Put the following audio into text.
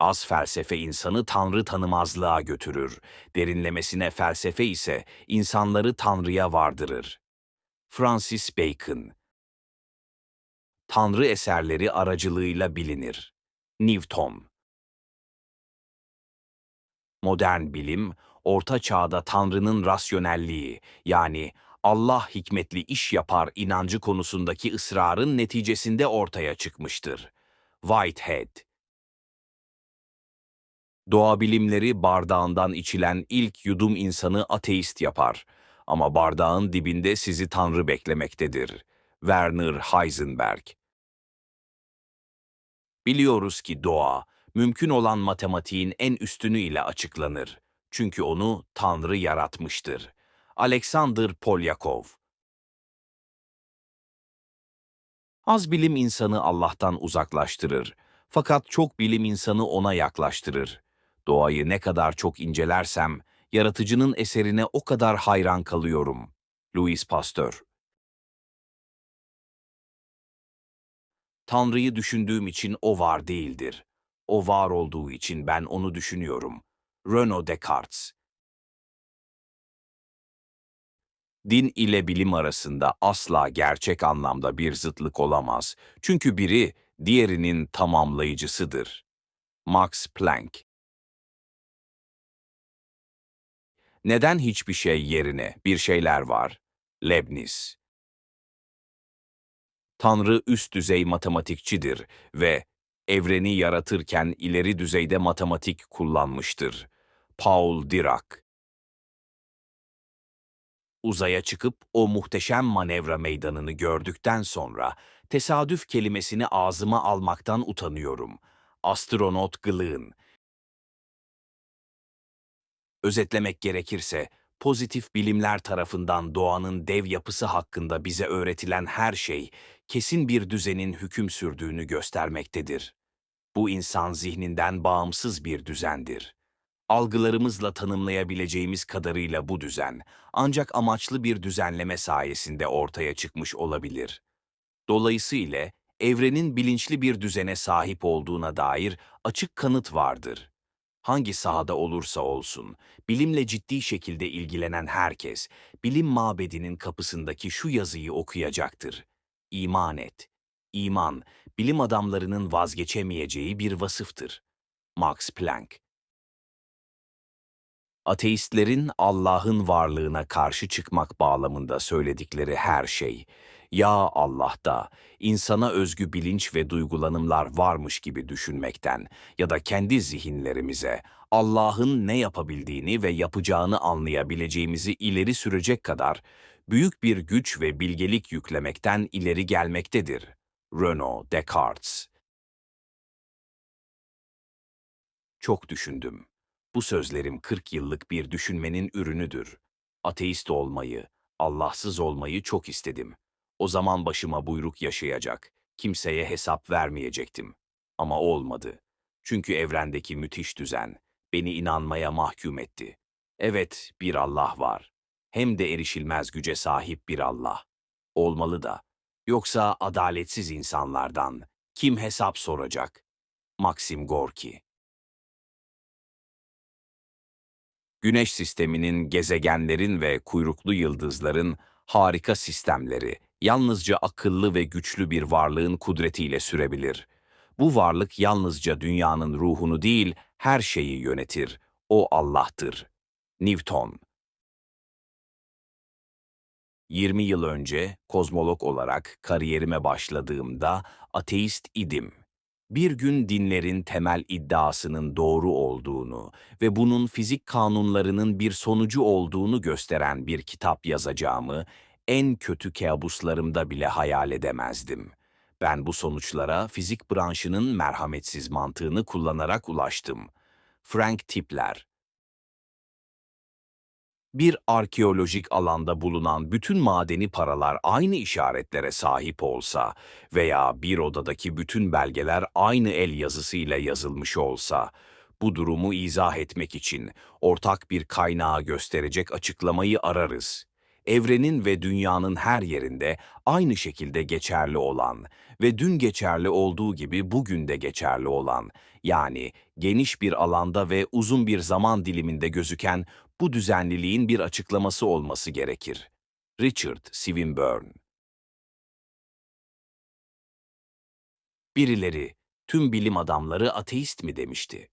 Az felsefe insanı tanrı tanımazlığa götürür. Derinlemesine felsefe ise insanları tanrıya vardırır. Francis Bacon Tanrı eserleri aracılığıyla bilinir. Newton Modern bilim, orta çağda Tanrı'nın rasyonelliği yani Allah hikmetli iş yapar inancı konusundaki ısrarın neticesinde ortaya çıkmıştır. Whitehead Doğa bilimleri bardağından içilen ilk yudum insanı ateist yapar. Ama bardağın dibinde sizi Tanrı beklemektedir. Werner Heisenberg Biliyoruz ki doğa, mümkün olan matematiğin en üstünü ile açıklanır. Çünkü onu Tanrı yaratmıştır. Alexander Polyakov Az bilim insanı Allah'tan uzaklaştırır. Fakat çok bilim insanı ona yaklaştırır. Doğayı ne kadar çok incelersem, yaratıcının eserine o kadar hayran kalıyorum. Louis Pasteur Tanrı'yı düşündüğüm için o var değildir. O var olduğu için ben onu düşünüyorum. Renaud Descartes Din ile bilim arasında asla gerçek anlamda bir zıtlık olamaz. Çünkü biri diğerinin tamamlayıcısıdır. Max Planck Neden hiçbir şey yerine bir şeyler var? Leibniz Tanrı üst düzey matematikçidir ve evreni yaratırken ileri düzeyde matematik kullanmıştır. Paul Dirac Uzaya çıkıp o muhteşem manevra meydanını gördükten sonra tesadüf kelimesini ağzıma almaktan utanıyorum. Astronot Gılığın. Özetlemek gerekirse, pozitif bilimler tarafından doğanın dev yapısı hakkında bize öğretilen her şey, kesin bir düzenin hüküm sürdüğünü göstermektedir. Bu insan zihninden bağımsız bir düzendir. Algılarımızla tanımlayabileceğimiz kadarıyla bu düzen, ancak amaçlı bir düzenleme sayesinde ortaya çıkmış olabilir. Dolayısıyla, evrenin bilinçli bir düzene sahip olduğuna dair açık kanıt vardır. Hangi sahada olursa olsun, bilimle ciddi şekilde ilgilenen herkes, bilim mabedinin kapısındaki şu yazıyı okuyacaktır. İman et. İman, bilim adamlarının vazgeçemeyeceği bir vasıftır. Max Planck Ateistlerin Allah'ın varlığına karşı çıkmak bağlamında söyledikleri her şey, ya Allah'ta insana özgü bilinç ve duygulanımlar varmış gibi düşünmekten ya da kendi zihinlerimize Allah'ın ne yapabildiğini ve yapacağını anlayabileceğimizi ileri sürecek kadar büyük bir güç ve bilgelik yüklemekten ileri gelmektedir. Renaud Descartes Çok düşündüm. Bu sözlerim 40 yıllık bir düşünmenin ürünüdür. Ateist olmayı, Allahsız olmayı çok istedim. O zaman başıma buyruk yaşayacak, kimseye hesap vermeyecektim. Ama olmadı. Çünkü evrendeki müthiş düzen beni inanmaya mahkum etti. Evet, bir Allah var. Hem de erişilmez güce sahip bir Allah. Olmalı da. Yoksa adaletsiz insanlardan kim hesap soracak? Maxim Gorki Güneş sisteminin gezegenlerin ve kuyruklu yıldızların harika sistemleri yalnızca akıllı ve güçlü bir varlığın kudretiyle sürebilir. Bu varlık yalnızca dünyanın ruhunu değil, her şeyi yönetir. O Allah'tır. Newton 20 yıl önce kozmolog olarak kariyerime başladığımda ateist idim. Bir gün dinlerin temel iddiasının doğru olduğunu ve bunun fizik kanunlarının bir sonucu olduğunu gösteren bir kitap yazacağımı en kötü kabuslarımda bile hayal edemezdim. Ben bu sonuçlara fizik branşının merhametsiz mantığını kullanarak ulaştım. Frank Tipler bir arkeolojik alanda bulunan bütün madeni paralar aynı işaretlere sahip olsa veya bir odadaki bütün belgeler aynı el yazısıyla yazılmış olsa, bu durumu izah etmek için ortak bir kaynağı gösterecek açıklamayı ararız. Evrenin ve dünyanın her yerinde aynı şekilde geçerli olan ve dün geçerli olduğu gibi bugün de geçerli olan, yani geniş bir alanda ve uzun bir zaman diliminde gözüken bu düzenliliğin bir açıklaması olması gerekir. Richard Swinburne Birileri, tüm bilim adamları ateist mi demişti?